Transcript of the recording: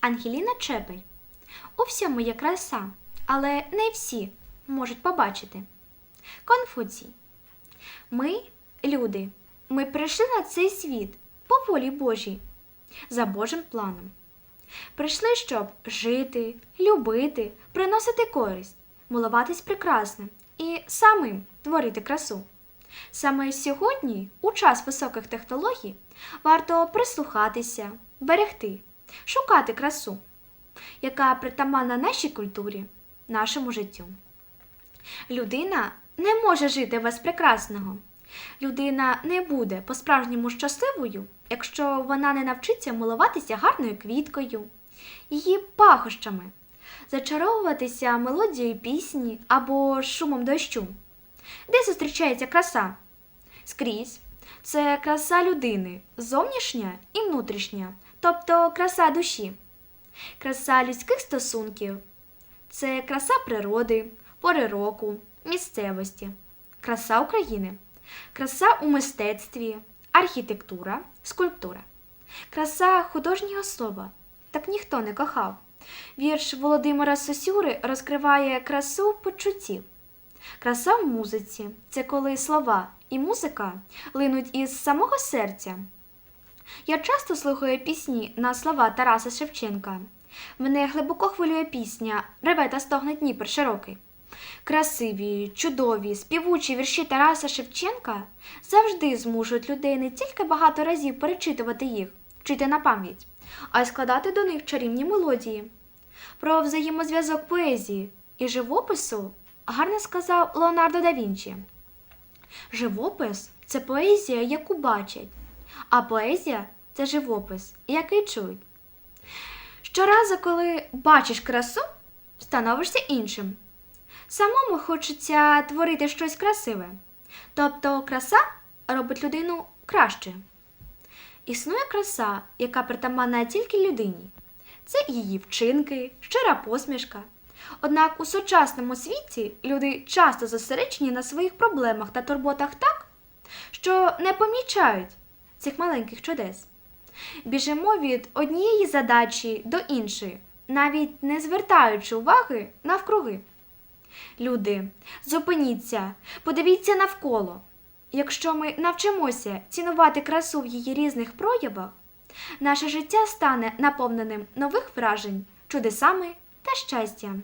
Ангеліна Чепель. У всьому є краса, але не всі можуть побачити. Конфуцій. Ми, люди, ми прийшли на цей світ по волі Божій, за Божим планом. Прийшли, щоб жити, любити, приносити користь, милуватись прекрасним і самим творити красу. Саме сьогодні, у час високих технологій, варто прислухатися, берегти, шукати красу, яка притаманна нашій культурі, нашому життю. Людина не може жити без прекрасного. Людина не буде по-справжньому щасливою, якщо вона не навчиться милуватися гарною квіткою, її пахощами, зачаровуватися мелодією пісні або шумом дощу. Де зустрічається краса? Скрізь. Це краса людини, зовнішня і внутрішня, тобто краса душі, краса людських стосунків, це краса природи, пори року, місцевості, краса України, краса у мистецтві, архітектура, скульптура, краса художнього слова. Так ніхто не кохав. Вірш Володимира Сосюри розкриває красу почуттів. Краса в музиці це коли слова і музика линуть із самого серця. Я часто слухаю пісні на слова Тараса Шевченка. Мене глибоко хвилює пісня Реве та стогне Дніпр широкий. Красиві, чудові, співучі вірші Тараса Шевченка завжди змушують людей не тільки багато разів перечитувати їх, вчити на пам'ять, а й складати до них чарівні мелодії. Про взаємозв'язок поезії і живопису гарно сказав Леонардо да Вінчі. Живопис це поезія, яку бачать, а поезія це живопис, який чують. Щоразу, коли бачиш красу, становишся іншим. Самому хочеться творити щось красиве. Тобто краса робить людину кращою. Існує краса, яка притаманна тільки людині. Це її вчинки, щира посмішка. Однак у сучасному світі люди часто зосереджені на своїх проблемах та турботах так, що не помічають цих маленьких чудес. Біжимо від однієї задачі до іншої, навіть не звертаючи уваги навкруги. Люди, зупиніться, подивіться навколо. Якщо ми навчимося цінувати красу в її різних проявах, наше життя стане наповненим нових вражень, чудесами та щастям.